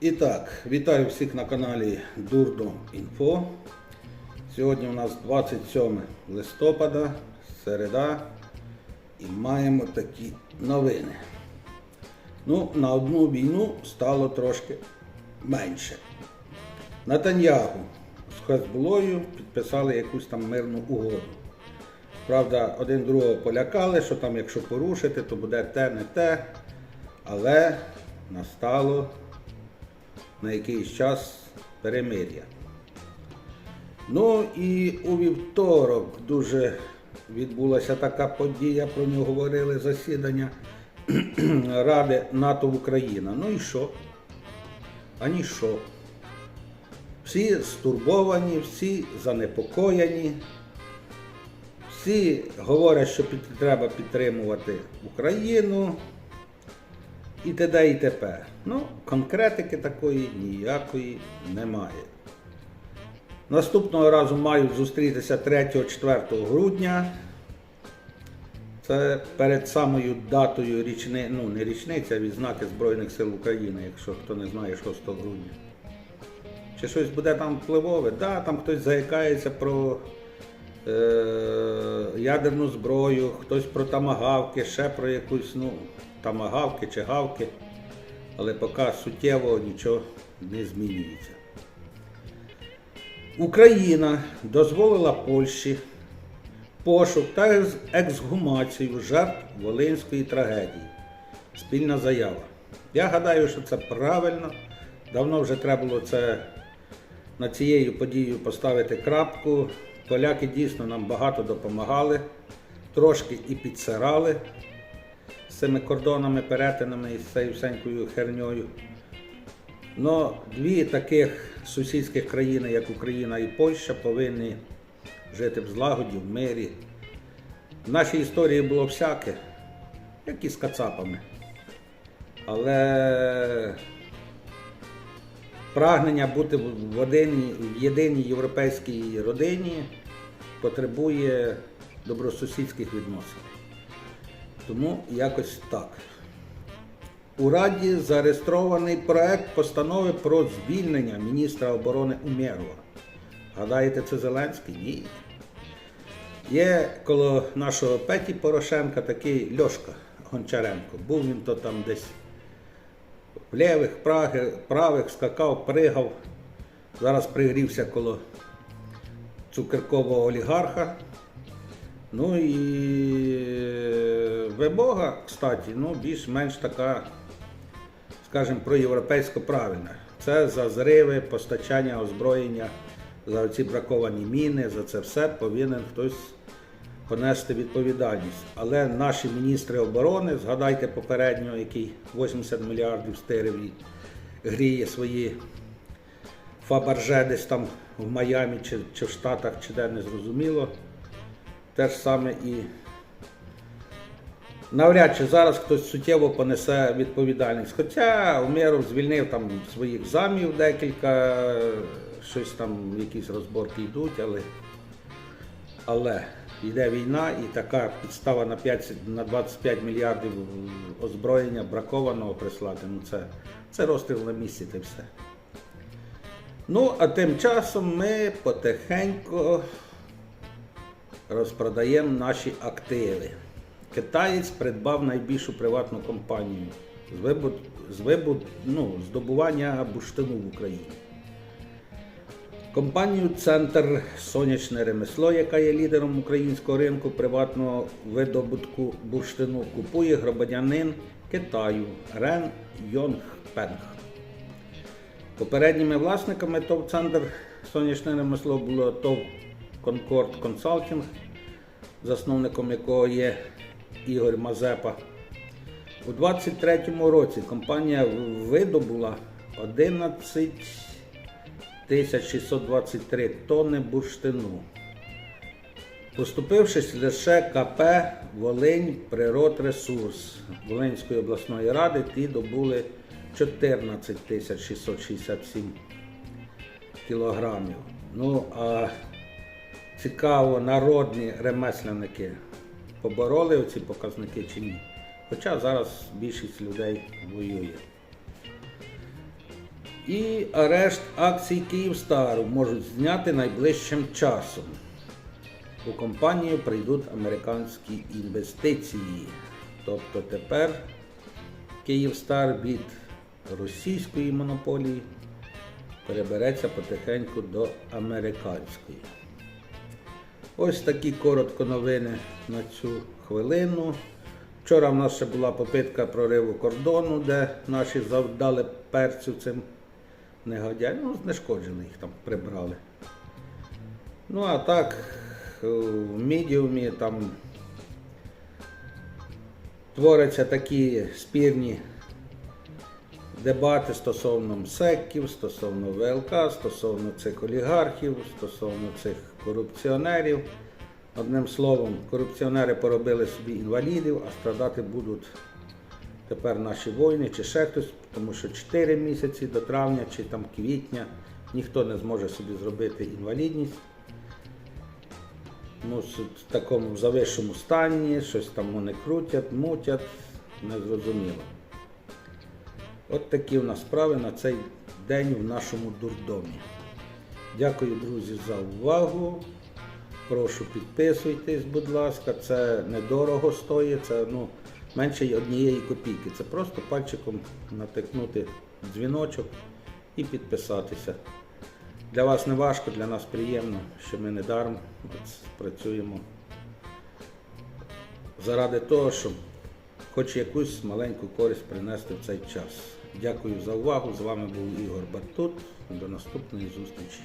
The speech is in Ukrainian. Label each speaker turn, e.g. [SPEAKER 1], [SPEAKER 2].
[SPEAKER 1] І так, вітаю всіх на каналі Дурдо Інфо. Сьогодні у нас 27 листопада, середа, і маємо такі новини. Ну, на одну війну стало трошки менше. Натаньягу з Хезболою підписали якусь там мирну угоду. Правда, один другого полякали, що там, якщо порушити, то буде те, не те. Але настало на якийсь час перемир'я. Ну і у вівторок дуже відбулася така подія, про нього говорили засідання Ради НАТО Україна. Ну і що? Ані що? Всі стурбовані, всі занепокоєні, всі говорять, що треба підтримувати Україну і т.д. і т.п. Ну, конкретики такої ніякої немає. Наступного разу мають зустрітися 3-4 грудня. Це перед самою датою річни, ну не річниця, а відзнаки Збройних сил України, якщо хто не знає 6 грудня. Чи щось буде там впливове? Так, да, там хтось заякається про е, ядерну зброю, хтось про тамагавки, ще про якусь, ну, тамагавки чи гавки. Але поки суттєво нічого не змінюється. Україна дозволила Польщі пошук та ексгумацію жертв Волинської трагедії. Спільна заява. Я гадаю, що це правильно. Давно вже треба було це на цією подією поставити крапку. Поляки дійсно нам багато допомагали, трошки і підсирали з цими кордонами, перетинами і з цією всенькою херньою. Но дві таких сусідських країни, як Україна і Польща, повинні жити в злагоді, в мирі. В нашій історії було всяке, як і з кацапами. Але прагнення бути в, одиній, в єдиній європейській родині потребує добросусідських відносин. Тому якось так. У Раді зареєстрований проект постанови про звільнення міністра оборони Умєрова. Гадаєте, це Зеленський? Ні. Є коло нашого Петі Порошенка такий Льошка Гончаренко. Був він то там десь в лівих, правих, скакав, пригав. Зараз пригрівся коло цукеркового олігарха. Ну і е, вимога, кстати, ну, більш-менш така, скажімо, проєвропейсько правильна. Це за зриви, постачання озброєння, за ці браковані міни, за це все повинен хтось понести відповідальність. Але наші міністри оборони, згадайте попереднього, який 80 мільярдів стирив і гріє свої фабарже десь там в Майамі чи, чи в Штатах, чи де не зрозуміло. Те ж саме і навряд чи зараз хтось суттєво понесе відповідальність. Хоча Умєров звільнив там своїх замів декілька, щось там, якісь розборки йдуть, але, але йде війна і така підстава на, 5, на 25 мільярдів озброєння бракованого прислати. Ну це, це розстріл на місці та все. Ну, а тим часом ми потихеньку розпродаємо наші активи. Китаєць придбав найбільшу приватну компанію з, вибуд, з вибуд, ну, здобування бурштину в Україні. Компанію Центр Сонячне ремесло, яка є лідером українського ринку приватного видобутку бурштину, купує громадянин Китаю Рен Йонгпенг. Попередніми власниками ТОВ Центр Сонячне ремесло було ТОВ Конкорд Консалтинг, засновником якого є Ігор Мазепа. У 2023 році компанія видобула 11 623 тонни бурштину, поступившись лише КП Волинь Природресурс Волинської обласної ради, ті добули 14 667 кілограмів. Ну, а цікаво, народні ремесленники побороли оці показники чи ні. Хоча зараз більшість людей воює. І арешт акцій Київстару можуть зняти найближчим часом. У компанію прийдуть американські інвестиції. Тобто тепер Київстар від російської монополії перебереться потихеньку до американської. Ось такі коротко новини на цю хвилину. Вчора в нас ще була попитка прориву кордону, де наші завдали перцю цим негодяям. Ну, знешкоджено їх там прибрали. Ну а так, в медіумі там творяться такі спірні дебати стосовно МСЕКів, стосовно ВЛК, стосовно цих олігархів, стосовно цих корупціонерів. Одним словом, корупціонери поробили собі інвалідів, а страдати будуть тепер наші воїни чи ще хтось, тому що 4 місяці до травня чи там квітня ніхто не зможе собі зробити інвалідність. Ну, в такому завищому стані, щось там вони крутять, мутять, незрозуміло. От такі в нас справи на цей день в нашому дурдомі. Дякую, друзі, за увагу. Прошу підписуйтесь, будь ласка, це недорого стоїть, це ну, менше однієї копійки. Це просто пальчиком натикнути дзвіночок і підписатися. Для вас не важко, для нас приємно, що ми не даром працюємо заради того, щоб хоч якусь маленьку користь принести в цей час. Дякую за увагу. З вами був Ігор Бартут. До наступної зустрічі.